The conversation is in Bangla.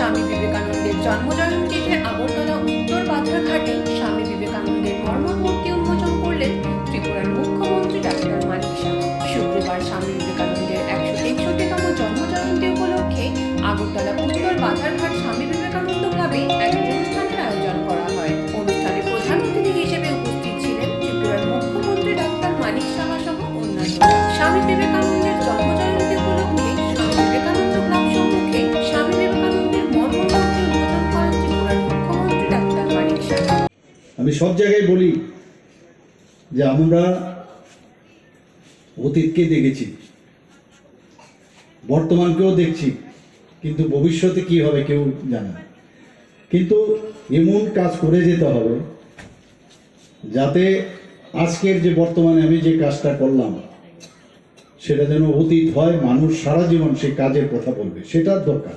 স্বামী বিবেকানন্দের জন্মজয়ন্তীতে আগরতলা উত্তর বাধারঘাটে আমি সব জায়গায় বলি যে আমরা অতীতকে দেখেছি, বর্তমানকেও দেখছি, কিন্তু ভবিষ্যতে কি হবে কেউ জানে না। কিন্তু এমন কাজ করে যেতে হবে যাতে আজকের যে বর্তমানে আমি যে কাজটা করলাম, সেটা যেন অতীত হয়, মানুষ সারা জীবন সেই কাজের কথা বলবে, সেটার দরকার।